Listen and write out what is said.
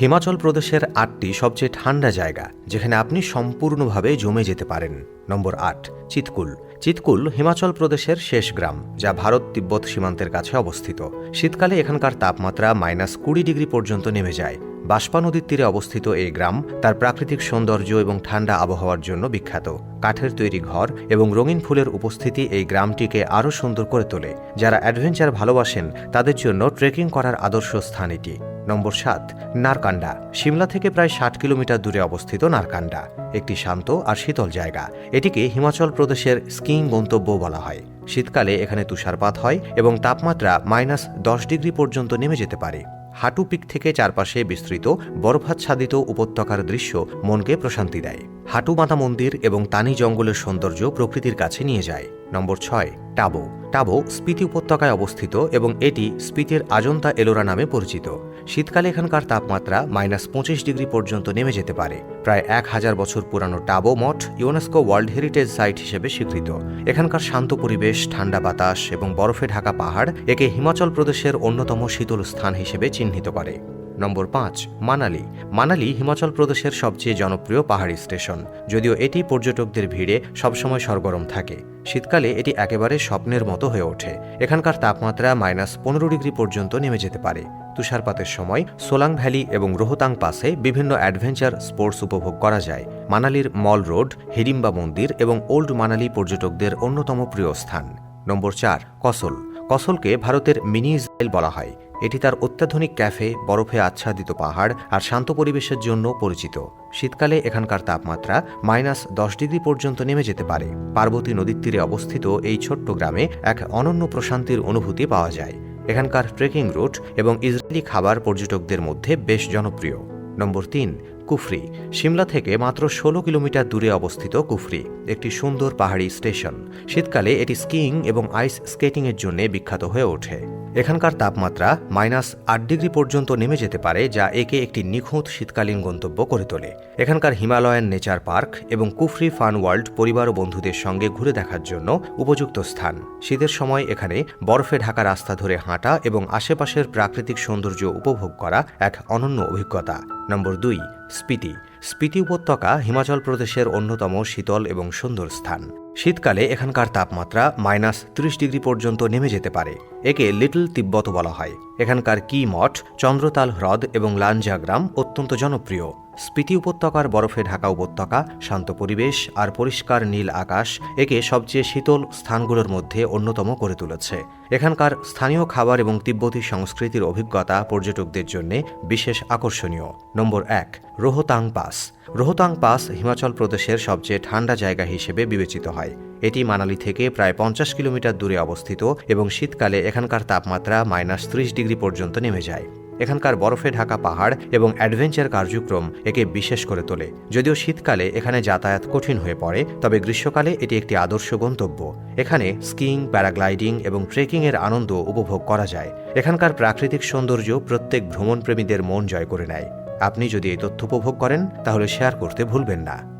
হিমাচল প্রদেশের আটটি সবচেয়ে ঠান্ডা জায়গা, যেখানে আপনি সম্পূর্ণভাবে জমে যেতে পারেন। নম্বর আট, চিতকুল। চিতকুল হিমাচল প্রদেশের শেষ গ্রাম, যা ভারত তিব্বত সীমান্তের কাছে অবস্থিত। শীতকালে এখানকার তাপমাত্রা মাইনাস কুড়ি ডিগ্রি পর্যন্ত নেমে যায়। বাষ্পা নদীর তীরে অবস্থিত এই গ্রাম তার প্রাকৃতিক সৌন্দর্য এবং ঠান্ডা আবহাওয়ার জন্য বিখ্যাত। কাঠের তৈরি ঘর এবং রঙিন ফুলের উপস্থিতি এই গ্রামটিকে আরও সুন্দর করে তোলে। যারা অ্যাডভেঞ্চার ভালোবাসেন, তাদের জন্য ট্রেকিং করার আদর্শ স্থান এটি। নম্বর সাত, নারকান্ডা। সিমলা থেকে প্রায় ষাট কিলোমিটার দূরে অবস্থিত নারকান্ডা, একটি শান্ত আর শীতল জায়গা। এটিকে হিমাচল প্রদেশের স্কিইং গন্তব্য বলা হয়। শীতকালে এখানে তুষারপাত হয় এবং তাপমাত্রা মাইনাস দশ ডিগ্রি পর্যন্ত নেমে যেতে পারে। হাঁটু পিক থেকে চারপাশে বিস্তৃত, বরফাচ্ছাদিত উপত্যকার দৃশ্য মনকে প্রশান্তি দেয়। হাঁটু মাতা মন্দির এবং তানি জঙ্গলের সৌন্দর্য প্রকৃতির কাছে নিয়ে যায়। নম্বর ছয়, টাবো। টাবো স্পিতি উপত্যকায় অবস্থিত এবং এটি স্পিতির আজন্তা এলোরা নামে পরিচিত। শীতকালে এখানকার তাপমাত্রা মাইনাস পঁচিশ ডিগ্রি পর্যন্ত নেমে যেতে পারে। প্রায় এক হাজার বছর পুরানো টাবো মঠ ইউনেস্কো ওয়ার্ল্ড হেরিটেজ সাইট হিসেবে স্বীকৃত। এখানকার শান্ত পরিবেশ, ঠান্ডা বাতাস এবং বরফে ঢাকা পাহাড় একে হিমাচল প্রদেশের অন্যতম শীতল স্থান হিসেবে চিহ্নিত করে। নম্বর পাঁচ, মানালি। মানালি হিমাচল প্রদেশের সবচেয়ে জনপ্রিয় পাহাড়ি স্টেশন। যদিও এটি পর্যটকদের ভিড়ে সবসময় সরগরম থাকে। শীতকালে এটি একেবারে স্বপ্নের মতো হয়ে ওঠে। এখানকার তাপমাত্রা মাইনাস পনেরো ডিগ্রি পর্যন্ত নেমে যেতে পারে। তুষারপাতের সময় সোলাং ভ্যালি এবং রোহতাং পাসে বিভিন্ন অ্যাডভেঞ্চার স্পোর্টস উপভোগ করা যায়। মানালির মল রোড হিডিম্বা মন্দির এবং ওল্ড মানালি পর্যটকদের অন্যতম প্রিয় স্থান। নম্বর চার, কসল। কসলকে ভারতের মিনি ইসরায়েল বলা হয়। এটি তার অত্যাধুনিক ক্যাফে, বরফে আচ্ছাদিত পাহাড় আর শান্ত পরিবেশের জন্য পরিচিত। শীতকালে এখানকার তাপমাত্রা মাইনাস দশ ডিগ্রি পর্যন্ত নেমে যেতে পারে। পার্বতী নদীর তীরে অবস্থিত এই ছোট্ট গ্রামে এক অনন্য প্রশান্তির অনুভূতি পাওয়া যায়। এখানকার ট্রেকিং রুট এবং ইসরায়েলি খাবার পর্যটকদের মধ্যে বেশ জনপ্রিয়। নম্বর তিন কুফরি, সিমলা থেকে মাত্র ষোলো কিলোমিটার দূরে অবস্থিত কুফরি, একটি সুন্দর পাহাড়ি স্টেশন। শীতকালে এটি স্কিইং এবং আইস স্কেটিংয়ের জন্য বিখ্যাত হয়ে ওঠে। এখানকার তাপমাত্রা মাইনাস আট ডিগ্রি পর্যন্ত নেমে যেতে পারে, যা একে একটি নিখুঁত শীতকালীন গন্তব্য করে তোলে। এখানকার হিমালয়ান নেচার পার্ক এবং কুফরি ফান ওয়ার্ল্ড পরিবার ও বন্ধুদের সঙ্গে ঘুরে দেখার জন্য উপযুক্ত স্থান। শীতের সময় এখানে বরফে ঢাকা রাস্তা ধরে হাঁটা এবং আশেপাশের প্রাকৃতিক সৌন্দর্য উপভোগ করা এক অনন্য অভিজ্ঞতা। নম্বর দুই স্পিতি। স্পিতি উপত্যকা হিমাচল প্রদেশের অন্যতম শীতল এবং সুন্দর স্থান। শীতকালে এখানকার তাপমাত্রা মাইনাস ত্রিশ ডিগ্রি পর্যন্ত নেমে যেতে পারে। একে লিটল তিব্বত বলা হয়। এখানকার কি মঠ, চন্দ্রতাল হ্রদ এবং লাঞ্জা গ্রাম অত্যন্ত জনপ্রিয়। স্পিতি উপত্যকার বরফে ঢাকা উপত্যকা, শান্ত পরিবেশ আর পরিষ্কার নীল আকাশ একে সবচেয়ে শীতল স্থানগুলোর মধ্যে অন্যতম করে তুলেছে। এখানকার স্থানীয় খাবার এবং তিব্বতী সংস্কৃতির অভিজ্ঞতা পর্যটকদের জন্য বিশেষ আকর্ষণীয়। নম্বর এক, রোহতাং পাস। রোহতাং পাস হিমাচল প্রদেশের সবচেয়ে ঠান্ডা জায়গা হিসেবে বিবেচিত হয়। এটি মানালি থেকে প্রায় পঞ্চাশ কিলোমিটার দূরে অবস্থিত এবং শীতকালে এখানকার তাপমাত্রা মাইনাস ত্রিশ ডিগ্রি পর্যন্ত নেমে যায়। এখানকার বরফে ঢাকা পাহাড় এবং অ্যাডভেঞ্চার কার্যক্রম একে বিশেষ করে তোলে। যদিও শীতকালে এখানে যাতায়াত কঠিন হয়ে পড়ে, তবে গ্রীষ্মকালে এটি একটি আদর্শ গন্তব্য। এখানে স্কিং প্যারাগ্লাইডিং এবং ট্রেকিংয়ের আনন্দ উপভোগ করা যায়। এখানকার প্রাকৃতিক সৌন্দর্য প্রত্যেক ভ্রমণপ্রেমীদের মন জয় করে নেয়। আপনি যদি এই তথ্য উপভোগ করেন, তাহলে শেয়ার করতে ভুলবেন না।